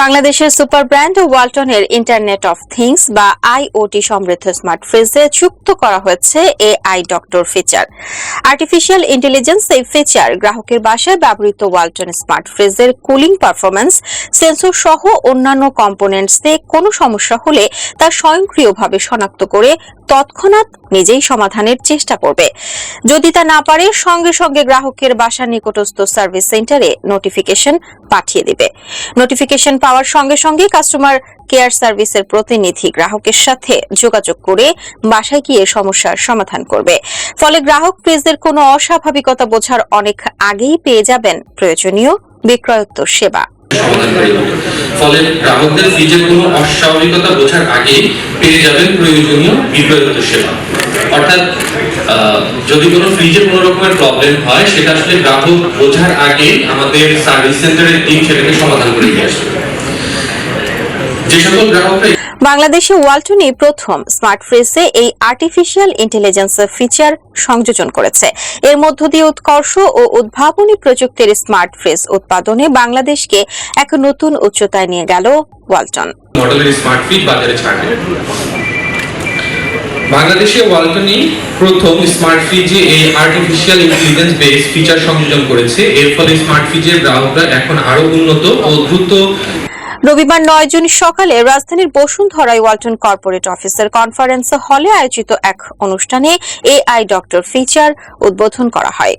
বাংলাদেশের super brand ওয়ালটনের internet of things বা আইওটি সমৃদ্ধ স্মার্ট ফ্রিজে যুক্ত করা হয়েছে AI doctor feature artificial intelligence এই ফিচার গ্রাহকের বাসায় ব্যবহৃত ওয়ালটন স্মার্ট ফ্রিজের কুলিং পারফরমেন্স সেন্সর সহ অন্যান্য কম্পোনেন্টসে কোনো সমস্যা হলে তা স্বয়ংক্রিয়ভাবে শনাক্ত করে তৎক্ষণাৎ নিজেই সমাধানের চেষ্টা করবে। যদি তা না পারে, সঙ্গে সঙ্গে গ্রাহকের বাসার নিকটস্থ সার্ভিস সেন্টারে নোটিফিকেশন পাঠিয়ে দিবে। নোটিফিকেশন পাওয়ার সঙ্গে সঙ্গে কাস্টমার কেয়ার সার্ভিসের প্রতিনিধি গ্রাহকের সাথে যোগাযোগ করে বাসায় গিয়ে সমস্যার সমাধান করবে। ফলে গ্রাহক ফ্রিজের কোনো অস্বাভাবিকতা বোঝার অনেক আগেই পেয়ে যাবেন প্রয়োজনীয় বিক্রয়োত্তর সেবা। ফলে গ্রাহকদের ফ্রিজের কোনো অস্বাভাবিকতা বোঝার আগেই পেয়ে যাবেন প্রয়োজনীয় বিক্রয়োত্তর সেবা। অর্থাৎ যদি কোনো ফ্রিজে কোনো রকমের প্রবলেম হয়, সেটা আসলে গ্রাহক বোঝার আগে আমাদের সার্ভিস সেন্টারের টিম সেটাকে সমাধান করে দিয়ে আসবে। বাংলাদেশে ওয়ালটনই প্রথম স্মার্ট ফ্রিজে এই আর্টিফিশিয়াল ইন্টেলিজেন্স ফিচার সংযোজন করেছে। এর মধ্য দিয়ে উৎকর্ষ ও উদ্ভাবনী প্রযুক্তির স্মার্ট ফ্রিজ উৎপাদনে বাংলাদেশকে এক নতুন উচ্চতায় নিয়ে গেল ওয়ালটন। মডেলের স্মার্ট ফ্রিজ বাজারে ছাড়বে বাংলাদেশে ওয়ালটনই প্রথম স্মার্ট ফ্রিজে এই আর্টিফিশিয়াল ইন্টেলিজেন্স বেস ফিচার সংযোজন করেছে। এর ফলে স্মার্ট ফ্রিজের গ্রাহকরা এখন আরও উন্নত ও দ্রুত রবিবার নয় জুন সকালে রাজধানীর বসুন্ধরায় ওয়ালটন কর্পোরেট অফিসের কনফারেন্স হলে আয়োজিত এক অনুষ্ঠানে এআই ডক্টর ফিচার উদ্বোধন করা হয়।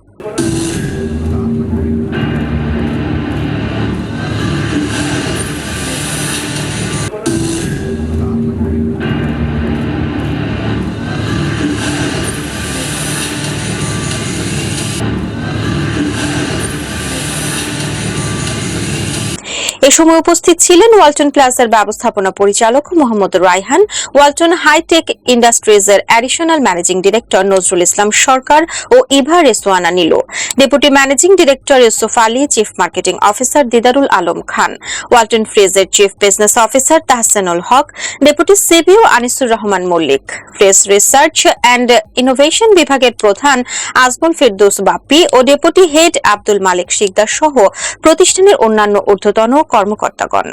এ সময় উপস্থিত ছিলেন ওয়ালটন প্লাজার ব্যবস্থাপনা পরিচালক Mohammad Raihan, Walton hi tech ইন্ডাস্ট্রিজের additional managing director Nazrul Islam Sarkar ও Eva Rezwana Nilu. Deputy managing director Yusuf Ali, chief marketing officer Didarul Alam Khan. Walton ফ্রিজের chief business officer Tahsanul Haque, deputy CBO Anisur Rahman Mallick. Fresh research and innovation বিভাগের প্রধান আজমল ফেরদৌস বাপ্পি ও deputy head Abdul Malik Sikdar সহ প্রতিষ্ঠানের অন্যান্য ঊর্ধ্বতন কর্মকর্তাগণ।